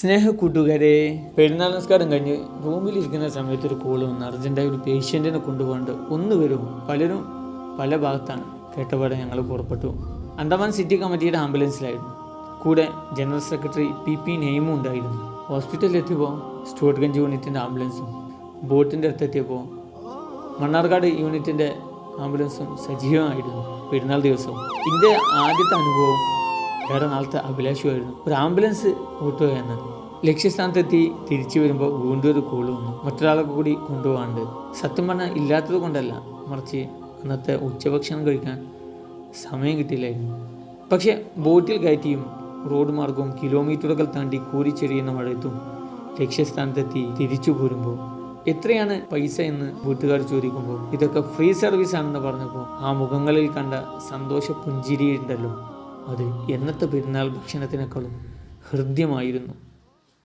സ്നേഹ കൂട്ടുകാരെ പെരുന്നാൾ നമസ്കാരം കഴിഞ്ഞ് റൂമിലിരിക്കുന്ന സമയത്ത് ഒരു കോൾ വന്ന് അർജന്റായി ഒരു പേഷ്യന്റിനെ കൊണ്ടുപോകേണ്ട ഒന്ന് വരും പലരും പല ഭാഗത്താണ്. കേട്ടപാടെ ഞങ്ങൾ പുറപ്പെട്ടു. അന്തമാൻ സിറ്റി കമ്മിറ്റിയുടെ ആംബുലൻസിലായിരുന്നു. കൂടെ ജനറൽ സെക്രട്ടറി പി പി നെയ്മും ഉണ്ടായിരുന്നു. ഹോസ്പിറ്റലിൽ എത്തിയപ്പോൾ സ്റ്റുവർട്ട്ഗഞ്ച് യൂണിറ്റിന്റെ ആംബുലൻസും ബോട്ടിന്റെ അടുത്തെത്തിയപ്പോൾ മണ്ണാർക്കാട് യൂണിറ്റിന്റെ ആംബുലൻസും സജീവമായിരുന്നു. പെരുന്നാൾ ദിവസവും. ഇതിന്റെ ആദ്യത്തെ അനുഭവം വേറെ നാളത്തെ അഭിലാഷമായിരുന്നു ഒരു ആംബുലൻസ് ഓട്ടുക എന്നത് ലക്ഷ്യസ്ഥാനത്തെത്തി തിരിച്ചു വരുമ്പോൾ വീണ്ടും ഒരു കൂൾ വന്നു. മറ്റൊരാളെ കൂടി കൊണ്ടുപോകാണ്ട്. സത്യം പറഞ്ഞാൽ ഇല്ലാത്തത് കൊണ്ടല്ല. മറിച്ച് അന്നത്തെ ഉച്ചഭക്ഷണം കഴിക്കാൻ സമയം കിട്ടിയില്ലായിരുന്നു. പക്ഷേ ബോട്ടിൽ കയറ്റിയും റോഡ് മാർഗവും കിലോമീറ്ററുകൾ താണ്ടി കൂരിച്ചെറിയുന്ന മഴയത്തും ലക്ഷ്യസ്ഥാനത്തെത്തി തിരിച്ചു പോരുമ്പോൾ എത്രയാണ് പൈസ എന്ന് വീട്ടുകാർ ചോദിക്കുമ്പോൾ ഇതൊക്കെ ഫ്രീ സർവീസ് ആണെന്ന് പറഞ്ഞപ്പോൾ ആ മുഖങ്ങളിൽ കണ്ട സന്തോഷ പുഞ്ചിരിയുണ്ടല്ലോ. അത് എന്നത്തെ പെരുന്നാൾ ഭക്ഷണത്തിനേക്കാളും ഹൃദ്യമായിരുന്നു.